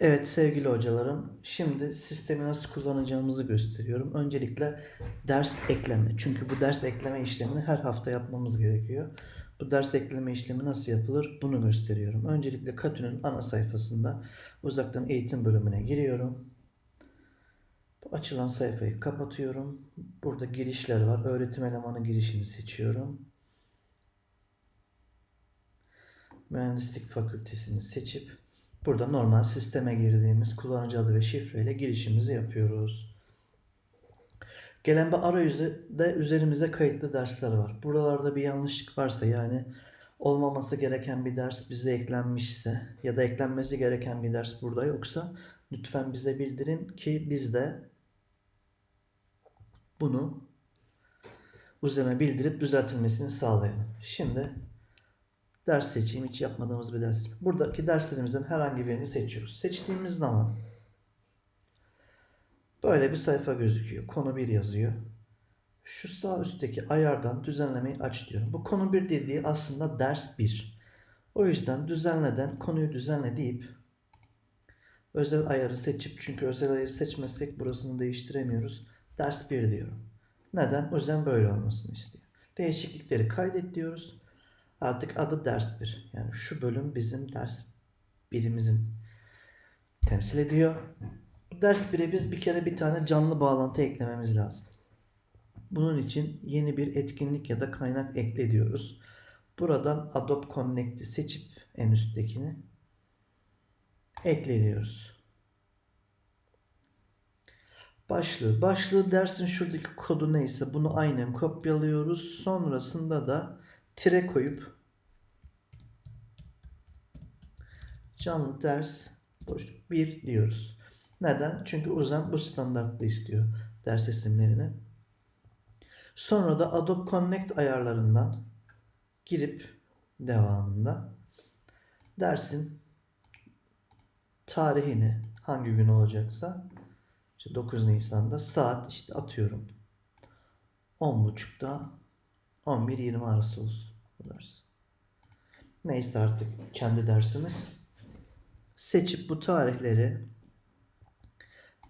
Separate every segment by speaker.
Speaker 1: Evet sevgili hocalarım, şimdi sistemi nasıl kullanacağımızı gösteriyorum. Öncelikle ders ekleme. Çünkü bu ders ekleme işlemini her hafta yapmamız gerekiyor. Bu ders ekleme işlemi nasıl yapılır bunu gösteriyorum. Öncelikle Katü'nün ana sayfasında uzaktan eğitim bölümüne giriyorum. Bu açılan sayfayı kapatıyorum. Burada girişler var. Öğretim elemanı girişini seçiyorum. Mühendislik fakültesini seçip burada normal sisteme girdiğimiz kullanıcı adı ve şifreyle girişimizi yapıyoruz. Gelen bir arayüzde üzerimize kayıtlı dersler var. Buralarda bir yanlışlık varsa yani olmaması gereken bir ders bize eklenmişse ya da eklenmesi gereken bir ders burada yoksa lütfen bize bildirin ki biz de bunu üzerine bildirip düzeltilmesini sağlayalım. Şimdi ders seçeyim. Hiç yapmadığımız bir ders. Buradaki derslerimizden herhangi birini seçiyoruz. Seçtiğimiz zaman böyle bir sayfa gözüküyor. Konu 1 yazıyor. Şu sağ üstteki ayardan düzenlemeyi aç diyorum. Bu konu 1 dediği aslında ders 1. O yüzden düzenleden konuyu düzenle deyip özel ayarı seçip çünkü özel ayarı seçmezsek burasını değiştiremiyoruz. Ders 1 diyorum. Neden? O yüzden böyle olmasını istiyor. Değişiklikleri kaydet diyoruz. Artık adı ders 1. Yani şu bölüm bizim ders birimizin temsil ediyor. Ders 1'e biz bir kere bir tane canlı bağlantı eklememiz lazım. Bunun için yeni bir etkinlik ya da kaynak ekle diyoruz. Buradan Adobe Connect'i seçip en üsttekini ekle diyoruz. Başlığı. Başlığı dersin şuradaki kodu neyse bunu aynen kopyalıyoruz. Sonrasında da tire koyup canlı ders boşluk 1 diyoruz. Neden? Çünkü Uzan bu standartta istiyor ders isimlerini. Sonra da Adobe Connect ayarlarından girip devamında dersin tarihini hangi gün olacaksa işte 9 Nisan'da saat işte atıyorum 10.30'da 11-20 arası olsun ders. Neyse artık kendi dersimiz. Seçip bu tarihleri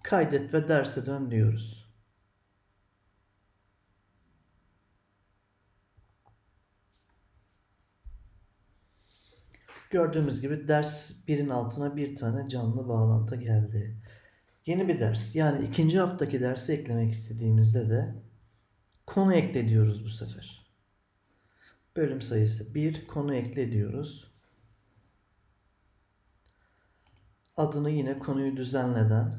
Speaker 1: kaydet ve derse dön diyoruz. Gördüğümüz gibi ders birin altına bir tane canlı bağlantı geldi. Yeni bir ders yani ikinci haftaki dersi eklemek istediğimizde de konu ekle diyoruz bu sefer. Bölüm sayısı 1 konu ekle diyoruz. Adını yine konuyu düzenleden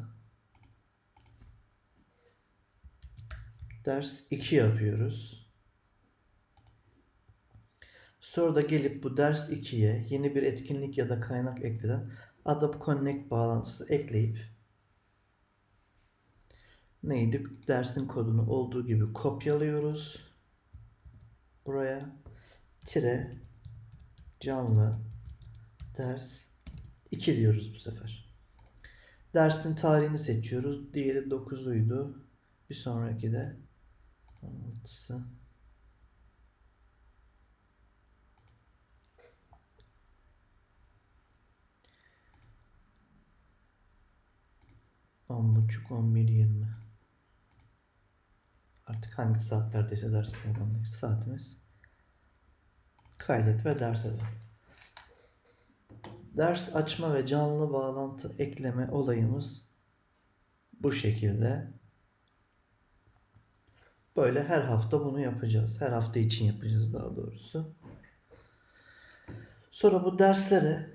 Speaker 1: ders 2 yapıyoruz. Sonra da gelip bu ders 2'ye yeni bir etkinlik ya da kaynak ekleden Adobe Connect bağlantısı ekleyip neydi? Dersin kodunu olduğu gibi kopyalıyoruz. Buraya tire canlı ders 2 diyoruz bu sefer. Dersin tarihini seçiyoruz. Diğeri 9'uydu. Bir sonraki de 16'sı. On buçuk, on bir, yirmi. Artık hangi saatlerdeyse ders programındaki saatimiz. Kaydet ve derse dön. Ders açma ve canlı bağlantı ekleme olayımız bu şekilde. Böyle her hafta bunu yapacağız. Her hafta için yapacağız daha doğrusu. Sonra bu derslere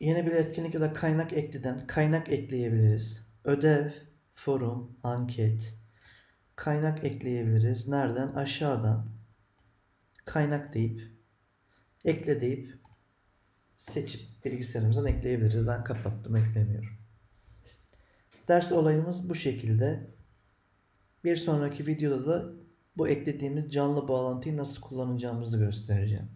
Speaker 1: yeni bir etkinlik ya da kaynak ekleden kaynak ekleyebiliriz. Ödev, forum, anket, kaynak ekleyebiliriz. Nereden? Aşağıdan kaynak deyip ekle deyip seçip bilgisayarımızdan ekleyebiliriz. Ben kapattım eklemiyorum. Ders olayımız bu şekilde. Bir sonraki videoda da bu eklediğimiz canlı bağlantıyı nasıl kullanacağımızı göstereceğim.